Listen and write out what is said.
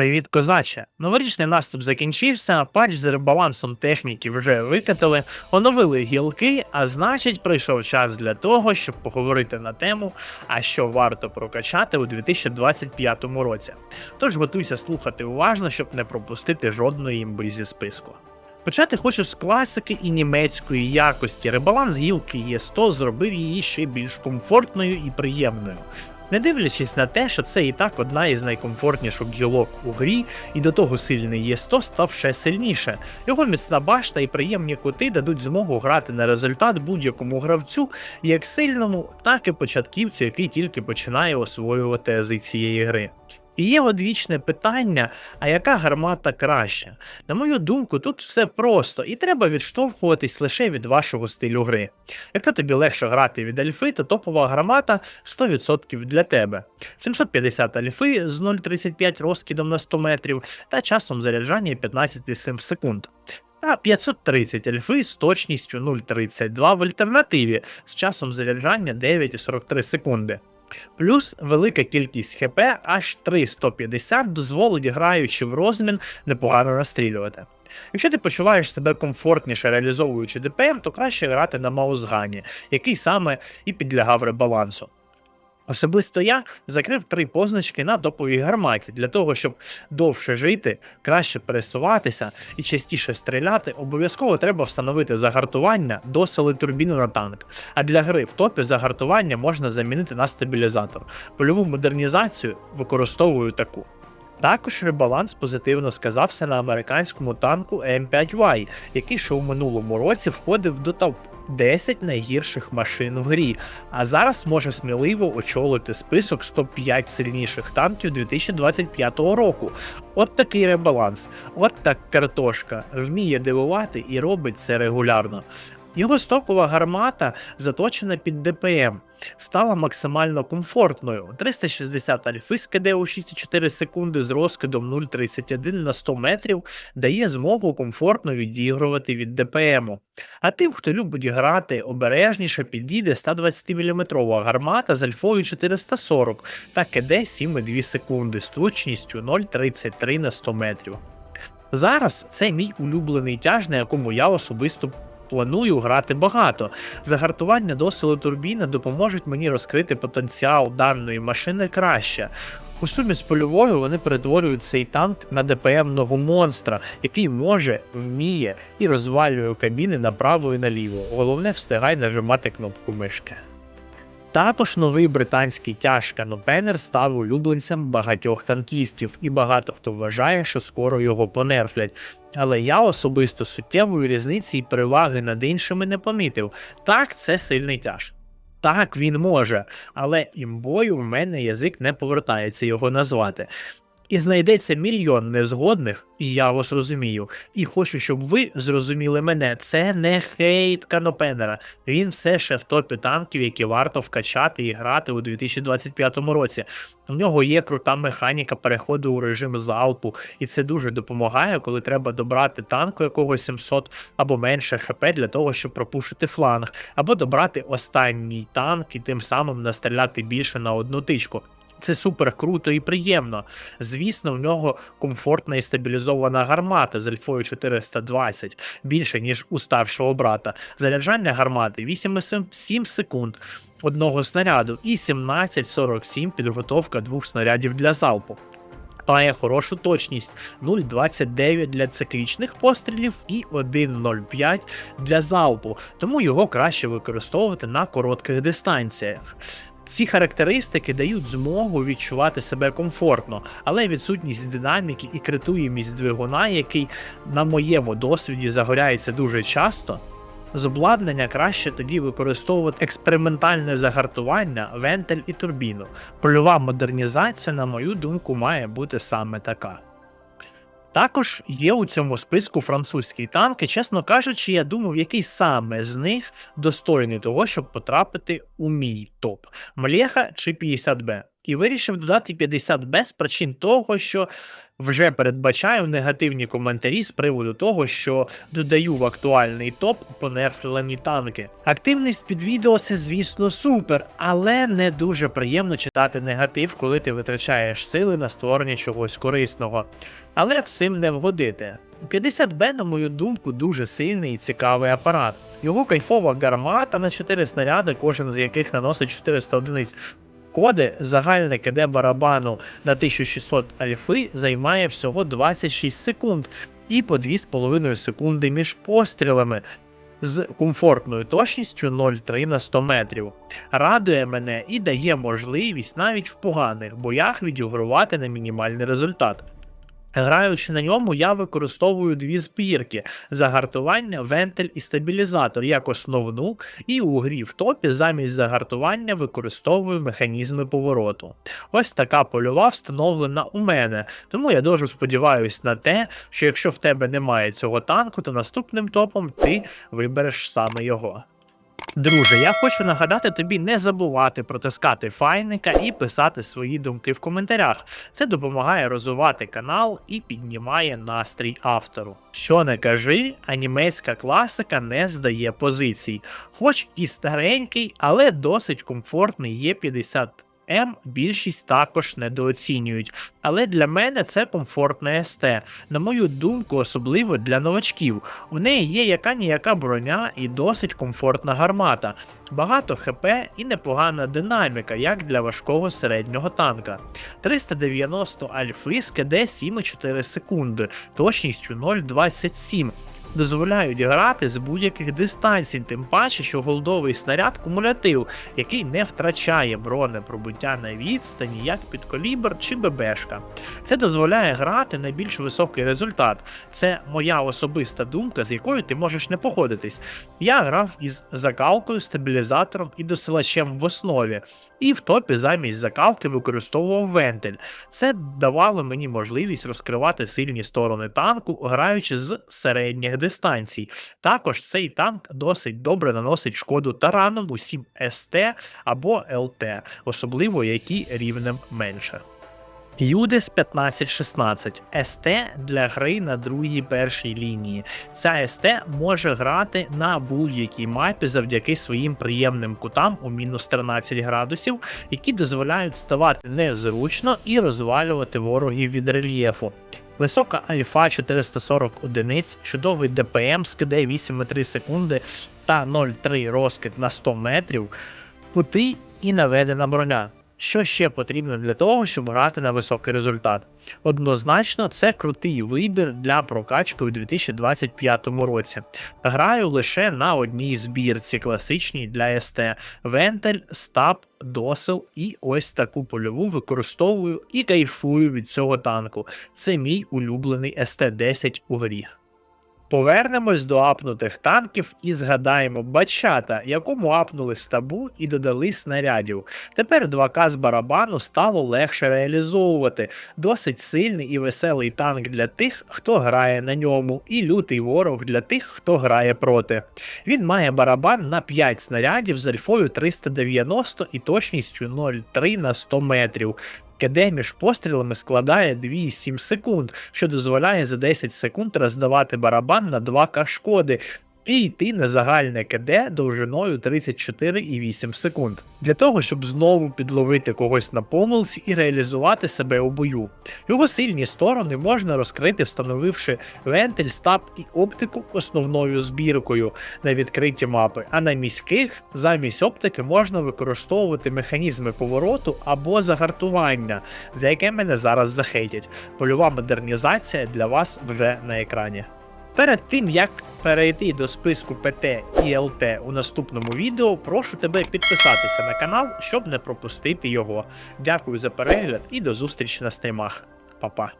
Привіт, козаче! Новорічний наступ закінчився, патч з ребалансом техніки вже викатали, оновили гілки, а значить, прийшов час для того, щоб поговорити на тему, а що варто прокачати у 2025 році. Тож готуйся слухати уважно, щоб не пропустити жодної імби зі списку. Почати хочу з класики і німецької якості. Ребаланс гілки Є100 зробив її ще більш комфортною і приємною. Не дивлячись на те, що це і так одна із найкомфортніших гілок у грі, і до того сильний Є100 став ще сильніше. Його міцна башта і приємні кути дадуть змогу грати на результат будь-якому гравцю, як сильному, так і початківцю, який тільки починає освоювати ази цієї гри. І є одвічне питання: а яка гармата краща? На мою думку, тут все просто, і треба відштовхуватись лише від вашого стилю гри. Якщо тобі легше грати від альфи, то топова гармата 100% для тебе. 750 альфи з 0,35 розкидом на 100 метрів та часом заряджання 15,7 секунд. Та 530 альфи з точністю 0,32 в альтернативі з часом заряджання 9,43 секунди. Плюс велика кількість ХП аж 350 дозволить, граючи в розмін, непогано розстрілювати. Якщо ти почуваєш себе комфортніше реалізовуючи ДПМ, то краще грати на маузгані, який саме і підлягав ребалансу. Особисто я закрив три позначки на топовій гарматі для того, щоб довше жити, краще пересуватися і частіше стріляти, обов'язково треба встановити загартування до сили турбіну на танк. А для гри в топі загартування можна замінити на стабілізатор. Польову модернізацію використовую таку. Також ребаланс позитивно сказався на американському танку М5Y, який ще у минулому році входив до топ 10 найгірших машин в грі, а зараз може сміливо очолити список 105 сильніших танків 2025 року. От такий ребаланс, от так картошка вміє дивувати і робить це регулярно. Його стокова гармата заточена під ДПМ, стала максимально комфортною. 360 альфи з КД у 6,4 секунди з розкидом 0,31 на 100 метрів дає змогу комфортно відігрувати від ДПМу. А тим, хто любить грати обережніше, підійде 120 мм гармата з альфою 440 та КД 7,2 секунди з точністю 0,33 на 100 метрів. Зараз це мій улюблений тяж, на якому я особисто планую грати багато. Загартування досилу турбіни допоможуть мені розкрити потенціал даної машини краще. У сумі з польовою вони перетворюють цей танк на ДПМного монстра, який може, вміє і розвалює кабіни направо і наліво. Головне встигай нажимати кнопку мишки. Також новий британський тяжка Нопенер став улюбленцем багатьох танкістів, і багато хто вважає, що скоро його понерфлять. Але я особисто суттєвої різниці і переваги над іншими не помітив. Так, це сильний тяж. Так, він може, але імбою в мене язик не повертається його назвати. І знайдеться мільйон незгодних, і я вас розумію. І хочу, щоб ви зрозуміли мене. Це не хейт канопенера. Він все ще в топі танків, які варто вкачати і грати у 2025 році. У нього є крута механіка переходу у режим залпу, і це дуже допомагає, коли треба добрати танку якогось 700 або менше хп для того, щоб пропушити фланг, або добрати останній танк і тим самим настріляти більше на одну тичку. Це супер круто і приємно. Звісно, в нього комфортна і стабілізована гармата з альфою 420, більше, ніж у старшого брата. Заряджання гармати 8,7 секунд одного снаряду і 17,47 підготовка двох снарядів для залпу. Має хорошу точність 0,29 для циклічних пострілів і 1,05 для залпу, тому його краще використовувати на коротких дистанціях. Ці характеристики дають змогу відчувати себе комфортно, але відсутність динаміки і критуємість двигуна, який на моєму досвіді загоряється дуже часто. З обладнання краще тоді використовувати експериментальне загартування, вентиль і турбіну. Польова модернізація, на мою думку, має бути саме така. Також є у цьому списку французькі танки. Чесно кажучи, я думав, який саме з них достойний того, щоб потрапити у мій топ Млєха чи 50Б. І вирішив додати 50Б з причин того, що вже передбачаю негативні коментарі з приводу того, що додаю в актуальний топ понерфлені танки. Активність під відео це, звісно, супер, але не дуже приємно читати негатив, коли ти витрачаєш сили на створення чогось корисного. Але всім не вгодити. 50Б, на мою думку, дуже сильний і цікавий апарат. Його кайфова гармата на 4 снаряди, кожен з яких наносить 400 одиниць. Коди загальне КД барабану на 1600 альфи займає всього 26 секунд і по 2,5 секунди між пострілами з комфортною точністю 0,3 на 100 метрів. Радує мене і дає можливість навіть в поганих боях відігрувати на мінімальний результат. Граючи на ньому, я використовую дві збірки: загартування, вентиль і стабілізатор як основну, і у грі в топі замість загартування використовую механізми повороту. Ось така польова встановлена у мене, тому я дуже сподіваюся на те, що якщо в тебе немає цього танку, то наступним топом ти вибереш саме його. Друже, я хочу нагадати тобі не забувати протискати файника і писати свої думки в коментарях. Це допомагає розвивати канал і піднімає настрій автору. Що не кажи, а німецька класика не здає позицій. Хоч і старенький, але досить комфортний є 50 М більшість також недооцінюють. Але для мене це комфортне СТ. На мою думку, особливо для новачків. У неї є яка ніяка броня і досить комфортна гармата. Багато ХП і непогана динаміка, як для важкого середнього танка. 390 альфи з КД 7,4 секунди, точністю 0,27. Дозволяють грати з будь-яких дистанцій, тим паче, що голдовий снаряд кумулятив, який не втрачає бронепробиття на відстані, як підкалібр чи ББшка. Це дозволяє грати на більш високий результат. Це моя особиста думка, з якою ти можеш не погодитись. Я грав із закалкою, стабілізатором і досилачем в основі, і в топі замість закалки використовував вентиль. Це давало мені можливість розкривати сильні сторони танку, граючи з середніх дистанцій. Також цей танк досить добре наносить шкоду тараном усім СТ або ЛТ, особливо які рівнем менше. Юдес 1516 СТ для гри на другій першій лінії. Ця СТ може грати на будь-якій мапі завдяки своїм приємним кутам у мінус 13 градусів, які дозволяють ставати незручно і розвалювати ворогів від рельєфу. Висока альфа 440 одиниць, чудовий ДПМ КД 8,3 секунди та 0,3 розкид на 100 метрів, кути і наведена броня. Що ще потрібно для того, щоб грати на високий результат? Однозначно, це крутий вибір для прокачки у 2025 році. Граю лише на одній збірці, класичній для СТ. Вентиль, стаб, досил і ось таку польову використовую і кайфую від цього танку. Це мій улюблений СТ-10 у грі. Повернемось до апнутих танків і згадаємо бачата, якому апнули стабу і додали снарядів. Тепер 2К з барабану стало легше реалізовувати. Досить сильний і веселий танк для тих, хто грає на ньому, і лютий ворог для тих, хто грає проти. Він має барабан на 5 снарядів з альфою 390 і точністю 0,3 на 100 метрів. КД між пострілами складає 2,7 секунд, що дозволяє за 10 секунд роздавати барабан на 2К шкоди. І йти на загальне КД довжиною 34,8 секунд для того, щоб знову підловити когось на помилці і реалізувати себе у бою. Його сильні сторони можна розкрити, встановивши вентиль, стаб і оптику основною збіркою на відкриті мапи, а на міських замість оптики можна використовувати механізми повороту або загартування, за яке мене зараз захейтять. Польова модернізація для вас вже на екрані. Перед тим як перейти до списку ПТ і ЛТ у наступному відео, прошу тебе підписатися на канал, щоб не пропустити його. Дякую за перегляд і до зустрічі на стрімах. Па-па.